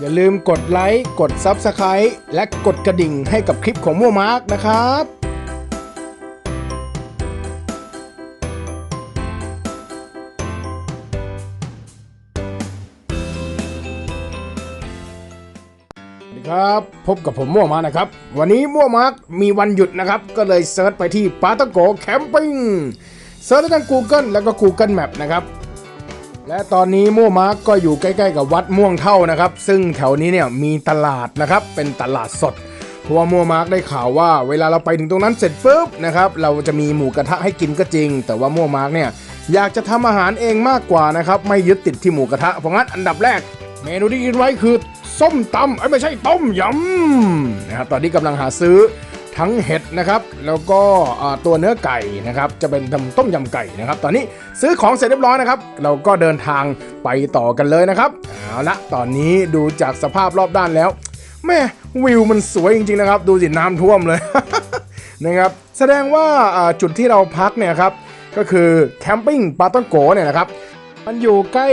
อย่าลืมกดไลค์ กด Subscribe และกดกระดิ่งให้กับคลิปของมั่วมาร์กนะครับสวัสดีครับพบกับผมมั่วมาร์นะครับ วันนี้มั่วมาร์กมีวันหยุดนะครับ ก็เลยเซิร์ชไปที่ปาตาโกแคมปิ้งเซิร์ชด้ทั้ง Google แล้วก็ Google Map นะครับ และตอนนี้มั่วมาร์กก็อยู่ใกล้ๆกับวัดม่วงเท่านะครับ ซึ่งแถวนี้เนี่ยมีตลาดนะครับ เป็นตลาดสดเพราะว่ามั่วมาร์กได้ข่าวว่าเวลาเราไปถึงตรงนั้นเสร็จปุ๊บนะครับเราจะมีหมูกระทะให้กินก็จริง แต่ว่ามั่วมาร์กเนี่ยอยากจะทำอาหารเองมากกว่านะครับไม่ยึดติดที่หมูกระทะเพราะงั้นอันดับแรก เมนูที่กินไว้คือส้มตำเอ้ไม่ใช่ต้มยำนะครับตอนนี้กำลังหาซื้อ ทั้งเห็ดนะครับ แล้วก็ตัวเนื้อไก่นะครับ จะเป็นทำต้มยำไก่นะครับ ตอนนี้ซื้อของเสร็จเรียบร้อยนะครับ เราก็เดินทางไปต่อกันเลยนะครับ เอาละ ตอนนี้ดูจากสภาพรอบด้านแล้ว แม่วิวมันสวยจริงๆนะครับ ดูสิน้ำท่วมเลยนะครับ แสดงว่าจุดที่เราพักเนี่ยครับ ก็คือแคมปิ้งปาต้งโกเนี่ยนะครับ มันอยู่ใกล้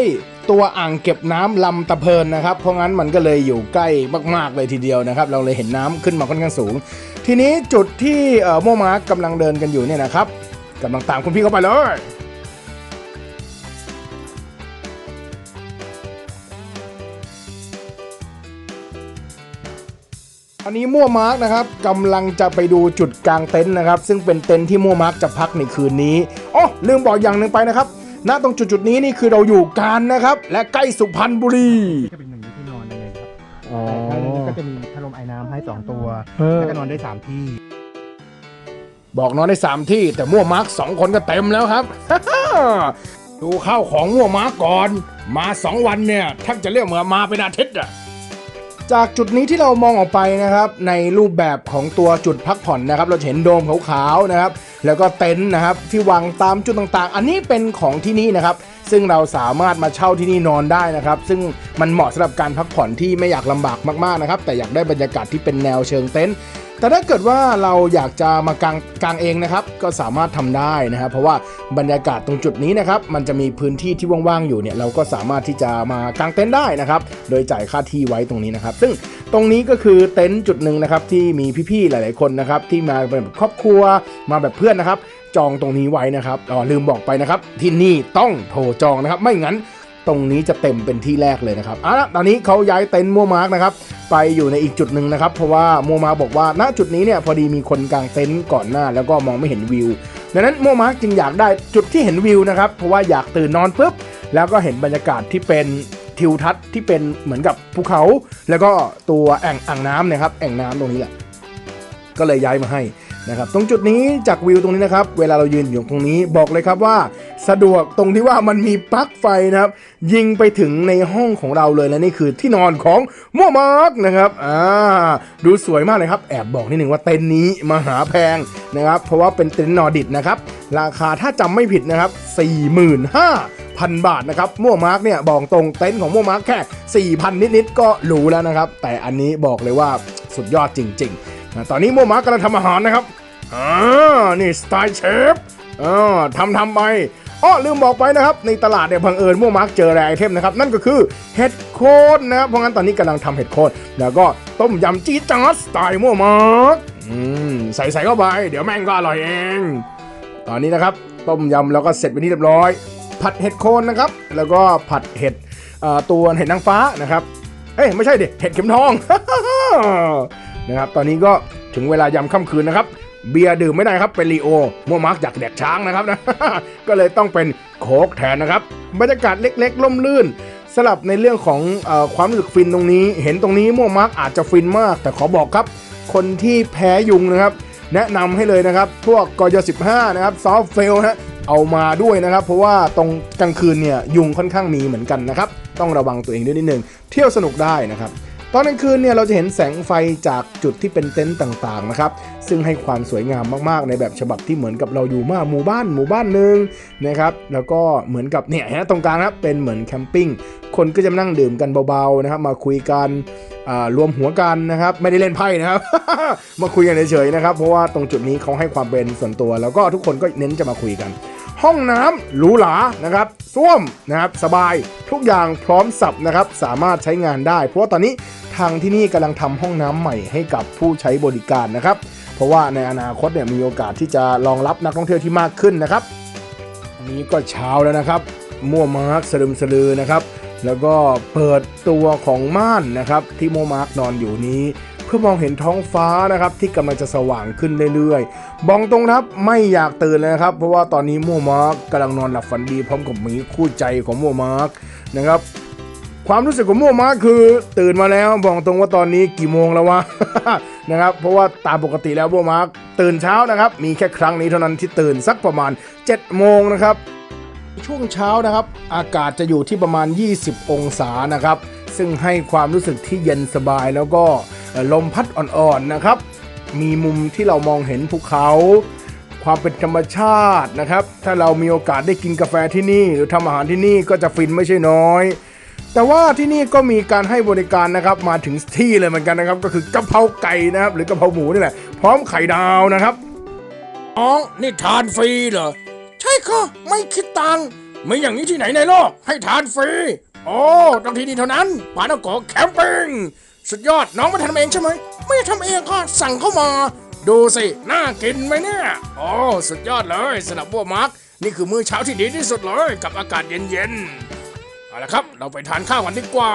ตัวอ่างเก็บน้ำลำตะเพินนะครับ เพราะงั้นมันก็เลยอยู่ใกล้มากๆเลยทีเดียวนะครับ เราเลยเห็นน้ำขึ้นมาค่อนข้างสูง ทีนี้จุดที่เอ่อโมมาร์กกำลังเดินกันอยู่เนี่ยนะครับกำลังตามคุณพี่เข้าไปเลยอันนี้มั่วมาร์กนะครับกำลังจะไปดูจุดกลางเต็นท์นะครับ ซึ่งเป็นเต็นท์ที่มั่วมาร์กจะพักในคืนนี้อ๋อลืมบอกอย่างหนึ่งไปนะครับณตรงจุดจุดๆนี้นี่คือเราอยู่การนะครับ และใกล้สุพรรณบุรีจะเป็นหนึ่งที่นอนเลยครับอ๋อแต่ข้างในก็จะมี สองตัวเออแล้วก็นอนได้สามที่ บอกนอนได้3ที่ แต่มั่วมาร์กสองคนก็เต็มแล้วครับ ดูข้าวของมั่วมาร์กก่อน มา2วันเนี่ยแทบจะเรียกเหมือนมาเป็นอาทิตย์อะจากจุดนี้ที่เรามองออกไปนะครับ ในรูปแบบของตัวจุดพักผ่อนนะครับ เราจะเห็นโดมขาวๆนะครับ แล้วก็เต็นท์นะครับ ที่วางตามจุดต่างๆ อันนี้เป็นของที่นี่นะครับ ซึ่งเราสามารถมาเช่าที่นี่นอนได้นะครับ ซึ่งมันเหมาะสำหรับการพักผ่อนที่ไม่อยากลำบากมากๆนะครับ แต่อยากได้บรรยากาศที่เป็นแนวเชิงเต็นท์แต่ถ้าเกิดว่าเราอยากจะมากางกางเองนะครับ ก็สามารถทำได้นะครับ เพราะว่าบรรยากาศตรงจุดนี้นะครับ มันจะมีพื้นที่ที่ว่างๆอยู่เนี่ยเราก็สามารถที่จะมากางเต็นท์ได้นะครับ โดยจ่ายค่าที่ไว้ตรงนี้นะครับ ซึ่งตรงนี้ก็คือเต็นท์จุดหนึ่งนะครับที่มีพี่ๆหลาย ๆคนนะครับที่มาเป็นแบบครอบครัวมาแบบเพื่อนนะครับ จองตรงนี้ไว้นะครับอ๋อลืมบอกไปนะครับ ที่นี่ต้องโทรจองนะครับ ไม่งั้นตรงนี้จะเต็มเป็นที่แรกเลยนะครับอาละตอนนี้เขาย้ายเต็นท์มัวมาร์กนะครับไปอยู่ในอีกจุดหนึ่งนะครับ เพราะว่ามัวมาร์กบอกว่าณจุดนี้เนี่ยพอดีมีคนกางเต็นท์ก่อนหน้า แล้วก็มองไม่เห็นวิวดังนั้นมัวมาร์กจึงอยากได้จุดที่เห็นวิวนะครับเพราะว่าอยากตื่นนอนปุ๊บแล้วก็เห็นบรรยากาศที่เป็นทิวทัศน์ที่เป็นเหมือนกับภูเขา แล้วก็ตัวแอ่งอ่างน้ำนะครับแอ่งน้ำตรงนี้แหละก็เลยย้ายมาให้ นะครับตรงจุดนี้จากวิวตรงนี้นะครับ เวลาเรายืนอยู่ตรงนี้บอกเลยครับว่า สะดวกตรงที่ว่ามันมีปลั๊กไฟนะครับ ยิงไปถึงในห้องของเราเลยและนี่คือที่นอนของมั่วมาร์กนะครับอ่าดูสวยมากเลยครับ แอบบอกนิดหนึ่งว่าเต็นท์นี้มหาแพงนะครับ เพราะว่าเป็นเต็นท์นอร์ดิดนะครับ ราคาถ้าจำไม่ผิดนะครับ 45,000บาทนะครับมั่วมาร์กเนี่ยบอกตรงเต็นท์ของมั่วมาร์กแค่ 4,000 นิด ๆ ก็หรูแล้วนะครับ แต่อันนี้บอกเลยว่าสุดยอดจริง ๆ ตอนนี้มั่วมาร์กำลังทำอาหารนะครับอ่านี่สไตล์เชฟอ่าทำทำไปอ้อลืมบอกไปนะครับ ในตลาดเนี่ยบังเอิญมั่วมาร์กเจอแรไอเทมนะครับ นั่นก็คือเห็ดโคนนะครับ เพราะงั้นตอนนี้กำลังทำเห็ดโคนแล้วก็ต้มยำจีจ๊าดสไตล์มั่วมาร์กอืมใส่ใส่เข้าไป เดี๋ยวแม่งก็อร่อยเอง ตอนนี้นะครับ ต้มยำแล้วก็เสร็จไปนที่เรียบร้อย ผัดเห็ดโคนนะครับ แล้วก็ผัดเห็ดตัวเห็ดนางฟ้านะครับ เอ้ยไม่ใช่ดิเห็ดเข็มทอง นะครับ ตอนนี้ก็ถึงเวลายำค่ำคืนนะครับ เบียร์ดื่มไม่ได้ครับ เป็นลีโอมัวมาร์กอยากแดกช้างนะครับนะ ก็เลยต้องเป็นโคกแทนนะครับ บรรยากาศเล็กๆล่มลื่นสลับในเรื่องของอความรู้สึกฟินตรงนี้ เห็นตรงนี้มัวมาร์กอาจจะฟินมาก แต่ขอบอกครับ คนที่แพ้ยุงนะครับ แนะนำให้เลยนะครับ พวกกย15นะครับซอฟเฟลนะฮะเอามาด้วยนะครับ เพราะว่าตรงกลางคืนเนี่ยยุงค่อนข้างมีเหมือนกันนะครับ ต้องระวังตัวเองด้วยนิดนึง เที่ยวสนุกได้นะครับ ตอนกลางคืนเนี่ยเราจะเห็นแสงไฟจากจุดที่เป็นเต็นท์ต่างๆนะครับ ซึ่งให้ความสวยงามมากๆ ในแบบฉบับที่เหมือนกับเราอยู่มาหมู่บ้านหมู่บ้านหนึ่งนะครับแล้วก็เหมือนกับเนี่ยฮะตรงกลางนะครับเป็นเหมือนแคมปิ้งคนก็จะนั่งดื่มกันเบาๆนะครับ มาคุยกันรวมหัวกันนะครับ ไม่ได้เล่นไพ่นะครับ มาคุยกันเฉยๆนะครับ เพราะว่าตรงจุดนี้เขาให้ความเป็นส่วนตัว แล้วก็ทุกคนก็เน้นจะมาคุยกัน ห้องน้ำหรูหรานะครับส้วมนะครับสบายทุกอย่างพร้อมสับนะครับสามารถใช้งานได้ เพราะว่าตอนนี้ทางที่นี่กำลังทำห้องน้ำใหม่ให้กับผู้ใช้บริการนะครับ เพราะว่าในอนาคตเนี่ยมีโอกาสที่จะรองรับนักท่องเที่ยวที่มากขึ้นนะครับนี้ก็เช้าแล้วนะครับ มั่วมาร์กสลึมสลือนะครับ แล้วก็เปิดตัวของม่านนะครับที่โมมาร์กนอนอยู่นี้ เพื่อมองเห็นท้องฟ้านะครับที่กำลังจะสว่างขึ้นเรื่อยๆบองตรงนะครับไม่อยากตื่นเลยครับ เพราะว่าตอนนี้โมมาร์กกำลังนอนหลับฝันดีพร้อมกับหมีคู่ใจของโมมาร์กนะครับความรู้สึกของโมมาร์กคือตื่นมาแล้วบอกตรงว่าตอนนี้กี่โมงแล้ววะนะครับเพราะว่าตามปกติแล้วโมมาร์กตื่นเช้านะครับ มีแค่ครั้งนี้เท่านั้นที่ตื่นสักประมาณ7โมงนะครับช่วงเช้านะครับ อากาศจะอยู่ที่ประมาณ 20 องศานะครับ ซึ่งให้ความรู้สึกที่เย็นสบายแล้วก็ ลมพัดอ่อนๆนะครับ มีมุมที่เรามองเห็นภูเขา ความเป็นธรรมชาตินะครับ ถ้าเรามีโอกาสได้กินกาแฟที่นี่ หรือทำอาหารที่นี่ก็จะฟินไม่ใช่น้อย แต่ว่าที่นี่ก็มีการให้บริการนะครับมาถึงที่เลยเหมือนกันนะครับ ก็คือกะเพราไก่นะครับ หรือกะเพราหมูนี่แหละพร้อมไข่ดาวนะครับอ๋อนี่ทานฟรีเหรอใช่ค่ะไม่คิดตังค์ไม่อย่างนี้ที่ไหนในโลก ให้ทานฟรี โอ้ต้องที่นี่เท่านั้นปานาโกแคมปิ้ง สุดยอดน้องมาทำเองใช่ไหม ไม่ทำเองก็สั่งเข้ามา ดูสิ น่ากินไหมเนี่ย โอ้สุดยอดเลยสำหรับพวกมาร์กนี่คือมื้อเช้าที่ดีที่สุดเลย กับอากาศเย็นๆเอาละครับ เราไปทานข้าวกันดีกว่า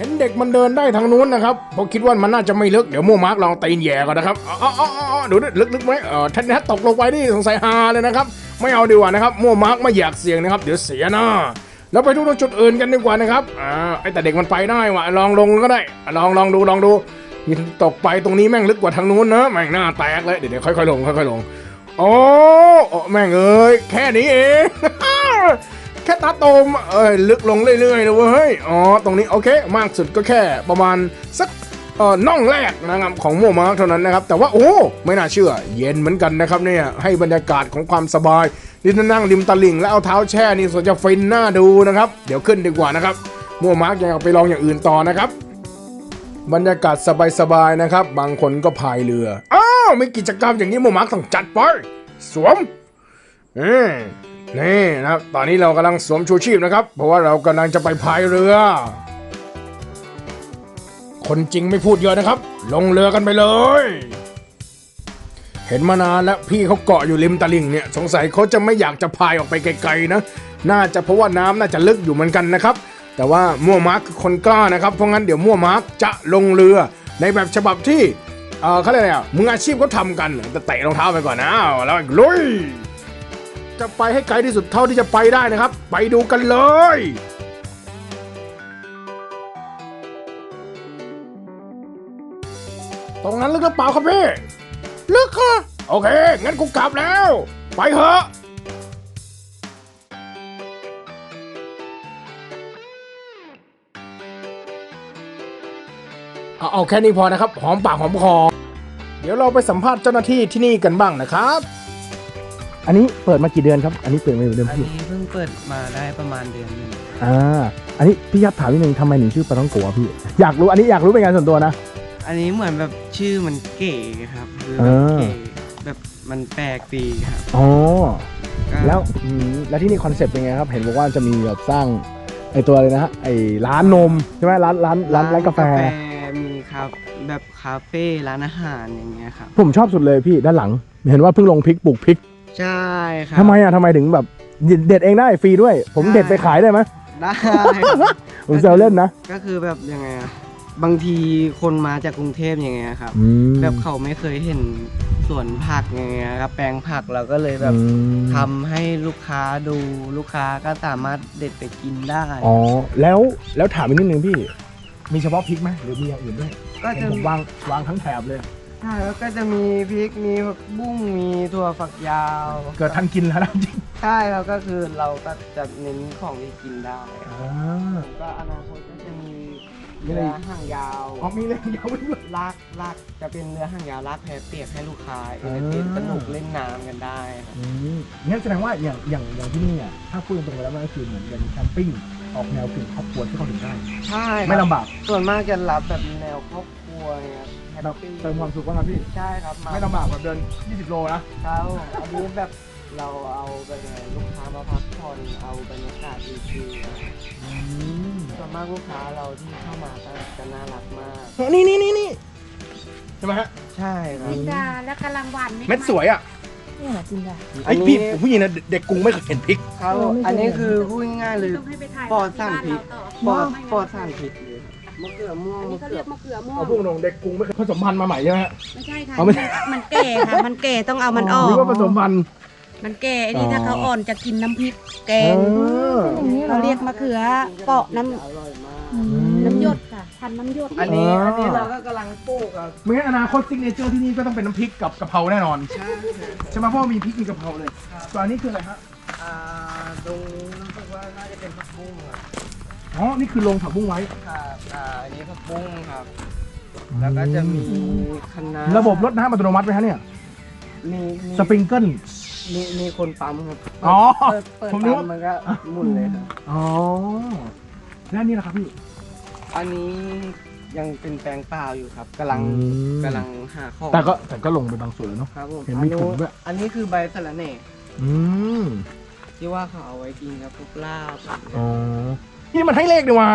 เห็นเด็กมันเดินได้ทางนู้นนะครับผมคิดว่ามันน่าจะไม่ลึกเดี๋ยวโมมาร์กลองตีนแย่ก่อนนะครับอ๋ออ๋ออ๋อดูดิลึกลึกไหมเออถ้าถ้าตกลงไปนี่สงสัยฮาเลยนะครับ ไม่เอาดีกว่านะครับโมมาร์กไม่อยากเสี่ยงนะครับเดี๋ยวเสียหน้าแล้วไปดูตรงจุดอื่นกันดีกว่านะครับอ่าไอแต่เด็กมันไปได้ว่ะลองลงก็ได้ ลองลองดูลองดูนี่ตกไปตรงนี้แม่งลึกกว่าทางนู้นนะแม่งหน้าแตกเลยเดี๋ยวเดี๋ยวค่อยๆลงค่อยๆลงอ้โอ้แม่งเอ้ยแค่นี้เอง แค่ตาโตมเอ้ยลึกลงเรื่อยๆเลยเว้ยอ๋อตรงนี้โอเคมากสุดก็แค่ประมาณสักเออน่องแรกนะครับของโมมาร์กเท่านั้นนะครับ แต่ว่าโอ้ไม่น่าเชื่อ เย็นเหมือนกันนะครับเนี่ยให้บรรยากาศของความสบายนี่นั่งริมตลิ่งแล้วเอาเท้าแช่นี่ส่วนจะฟินหน่าดูนะครับ เดี๋ยวขึ้นดีกว่านะครับโมมาร์กยังเอาไปลองอย่างอื่นต่อนะครับ บรรยากาศสบายๆนะครับ บางคนก็พายเรืออ้าวมีกิจกรรมอย่างนี้โมมาร์กต้องจัดไปสวมอืม นี่นะครับ ตอนนี้เรากำลังสวมชูชีพนะครับ เพราะว่าเรากำลังจะไปพายเรือ คนจริงไม่พูดเยอะนะครับ ลงเรือกันไปเลย เห็นมานานแล้วพี่เขาเกาะอยู่ริมตลิ่งเนี่ย สงสัยเขาจะไม่อยากจะพายออกไปไกลๆนะ น่าจะเพราะว่าน้ำน่าจะลึกอยู่เหมือนกันนะครับ แต่ว่ามั่วมาร์คคือคนกล้านะครับ เพราะงั้นเดี๋ยวมั่วมาร์คจะลงเรือในแบบฉบับที่ เออเขาเรียกอะไรอะมืออาชีพเขาทำกันแต่เตะรองเท้าไปก่อนนะแล้วลุย จะไปให้ไกลที่สุดเท่าที่จะไปได้นะครับ ไปดูกันเลยตรงนั้นลึกหรือเปล่าครับพี่ ลึกค่ะ โอเค งั้นกูกลับแล้ว ไปเถอะ เอาเอาแค่นี้พอนะครับ หอมปากหอมคอ เดี๋ยวเราไปสัมภาษณ์เจ้าหน้าที่ที่นี่กันบ้างนะครับ อันนี้เปิดมากี่เดือนครับ อันนี้เปิดมาอยู่เดือนอันพี่ นี้เพิ่งเปิดมาได้ประมาณเดือนหนึงอ่า อันนี้พี่ยับถามนิดนึงทำไมถึงชื่อปลาท้องโกะพี่ อยากรู้ อันนี้อยากรู้เป็นงานส่วนตัวนะ อันนี้เหมือนแบบชื่อมันเก๋ครับคือเออเก๋แบบมันแปลกดีครับอ๋อ ก็แล้วอืมแล้วที่นี่คอนเซ็ปต์เป็นไงครับ เห็นบอกว่าจะมีแบบสร้างไอตัวอะไรนะฮะ ไอร้านนมใช่ไหมร้านร้านร้านร้านกาแฟ มีครับแบบคาเฟ่ร้านอาหารอย่างเงี้ยครับผมชอบสุดเลยพี่ด้านหลัง เห็นว่าเพิ่งลงพริกปลูกพริก ใช่ครับ ทำไมอะทำไมถึงแบบเด็ดเองได้ฟรีด้วย ผมใช่เด็ดไปขายได้ไหมได้ครับผมแซวเล่นนะ ก็คือแบบยังไงอะบางทีคนมาจากกรุงเทพอย่างเงี้ยครับ อืม แบบเขาไม่เคยเห็นสวนผักอย่างเงี้ยครับ แปลงผักเราก็เลยแบบอืม ทำให้ลูกค้าดูลูกค้าก็สามารถเด็ดไปกินได้ อ๋อแล้วแล้วถามอีกนิดนึงพี่ มีเฉพาะพริกไหมหรือมีอย่างอื่นด้วยก็เห็นจะผมวางวางทั้งแถบเลย ใช่แล้วก็จะมีพริกมีผักบุ้งมีถั่วฝักยาวเกิดทันกินแล้วนะจริงใช่แล้วก็คือเราก็จะเน้นของที่กินได้อ่าก็อนาคตก็จะมีมีเรือะไรออีกหางยาวอ๋อมีเลยยาวไปด้วย ลากลากจะเป็นเรือหางยาวลากแพเปียกให้ลูกค้าเออ่าเนเตนสนุกเล่นน้ำกันได้ครับอืมงั้นแสดงว่าอย่างอย่างอย่างที่นี่อะถ้าพูดตรงๆแล้วมันก็คือเหมือนเป็นแคมปิ้งออกแนวกึ่งครอบครัวที่เขาถึงได้ ใช่ไม่ลำบาก ส่วนมากจะรับแบบแนวครอบครัวเนี่ยแฮป แบบปี้เติมความสุขบ้างครับพี่ ใช่ครับไม่ลำบากแบบเดิน 20 โลนะ ครับอันนี้แบบเราเอาไปเลยลูกค้ามาพักผ่อนเอาบรรยากาศดีๆอะส่วนมากลูกค้าเราที่เข้ามาก็จะน่ารักมาก นี่นี่นี่นี่ใช่ไหมฮะ ใช่ครับจินดาและกะลังวันเม็ดสวยอะนี่เหรอจินดาไอ้พี่ผมผู้หญิงนะเด็กกรุงไม่เคยเห็นพริกครับอันนี้คือพูดง่ายๆเลยต้องให้ไปถ่ายปลอดสารพิษปลอดปลอดไม่สารพิษเลยครับ มะเขือม่วงอันนี้มะเขาเขืเรีอยกมะเขือม่วเอางพวกตรงเด็กกรุงไม่เคยผสมพันธุ์มาใหม่ใช่ไหมฮะ ไม่ใช่ค่ะเอาไม่ มันแก่ค่ะ มันแก่ต้องเอามันออก หรือว่าผสมพันธุ์ มันแก่อันนี้อ๋อ ถ้าเขาอ่อนจะกินน้ำพริกแกงเออเราเรียกมะเขือเปาะน้อร่อยมากำน้ำหยดค่ะพันน้ำหยดอันนี้อ๋ออั อันนี้เราก็กำลังปลูกครับไม่งั้นอนาคตซิกเนเจอร์ที่นี่ก็ต้องเป็นน้ำพริกกับกะเพราแน่นอน ใช่ใช่ไหมเพราะว่ามีพริกมีกะเพราเลยส่วนอันนี้คืออะไรฮะอ่าตรงนี้รู้สึกว่าน่าจะเป็นผักบุ้งครับ อ๋อ นี่คือลงผักบุ้งไว้ ครับอ่าอันนี้ผักบุ้งครับ แล้วก็จะมีคะน้าระบบรดน้ำอัตโนมัติไหมฮะเนี่ย มีมีสปริงเกิล มีมีคนปั๊มครับอ๋อเปิดเปิดผมนึกปั๊ว่า มมันก็หมุนเลยครับ อ๋อ แล้วนี่แหละครับพี่ อันนี้ยังเป็นแปลงเปล่าอยู่ครับกำลังอืม กำลังหาของแต่ก็แต่ก็ลงไปบางส่วนแล้วเนาะ ครับผมเห็นมีถุงด้วย อันนี้คือใบสะระแหน่อืมที่ว่าเขาเอาไว้กินกับพวกลาบอ๋อ นี่มันให้เลขดีว่า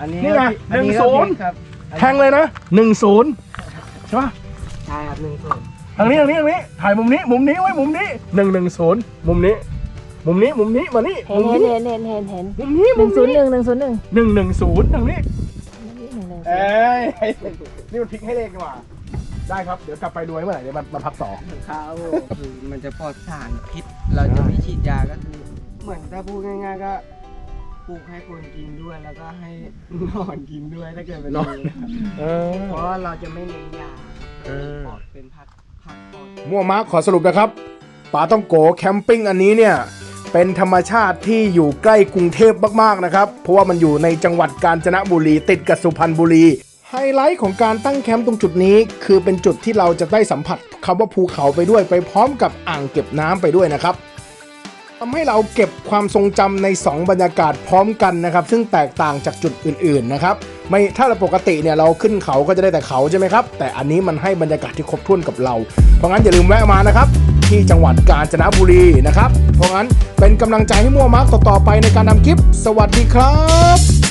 อันนี้นี่ไงอันนี้หนึ่งศูนย์ก็พริกครับแทงเลยนะหนึ่งศูนย์ใช่ปะใช่ครับหนึ่งศูนย์ทางนี้ทางนี้ทางนี้ ถ่ายมุมนี้ มุมนี้ไว้มุมนี้หนึ่งหนึ่งศูนย์มุมนี้ มุมนี้มุมนี้มานี่เห็มุนมเห็นนี้เห็นเห็นเห็นเห็นมุมนี้หนึ่งศูนย์หนึ่งหนึ่งศูนย์หนึ่งหนึ่งหนึ่งศูนย์ทางนี้ หนึ่งหนึ่งศูนย์เอ้ยนี่มันพลิกให้เลขดีกว่า ได้ครับ เดี๋ยวกลับไปดูเมื่อไหร่เดี๋ยวมันมาพักต่อข้าวคือมันจะปลอดสารพิษ เราจะไม่ฉีดยาก็คือ เหมือนถ้าพูดง่ายๆก็ ปลูกให้คนกินด้วยแล้วก็ให้นอนกินด้วยถ้าเกิดเป็นเนอะอย่างนี้นะครับเออ เพราะว่าเราจะไม่เน้นยาเออ ปลอดเป็นผักผักปลอด มั่วมาร์คขอสรุปนะครับป่าต้องโกแคมปิ้งอันนี้เนี่ย เป็นธรรมชาติที่อยู่ใกล้กรุงเทพมากๆนะครับ เพราะว่ามันอยู่ในจังหวัดกาญจนบุรี ติดกับสุพรรณบุรี ไฮไลท์ของการตั้งแคมป์ตรงจุดนี้ คือเป็นจุดที่เราจะได้สัมผัสคำว่าภูเขาไปด้วยไปพร้อมกับอ่างเก็บน้ำไปด้วยนะครับ ทำให้เราเก็บความทรงจำใน 2 บรรยากาศพร้อมกันนะครับ ซึ่งแตกต่างจากจุดอื่นๆนะครับไม่ถ้าเราปกติเนี่ยเราขึ้นเขาก็จะได้แต่เขาใช่ไหมครับ แต่อันนี้มันให้บรรยากาศที่ครบถ้วนกับเรา เพราะงั้นอย่าลืมแวะมานะครับ ที่จังหวัดกาญจนบุรีนะครับ เพราะงั้นเป็นกำลังใจให้มั่วมาร์กต่อๆไปในการทำคลิป สวัสดีครับ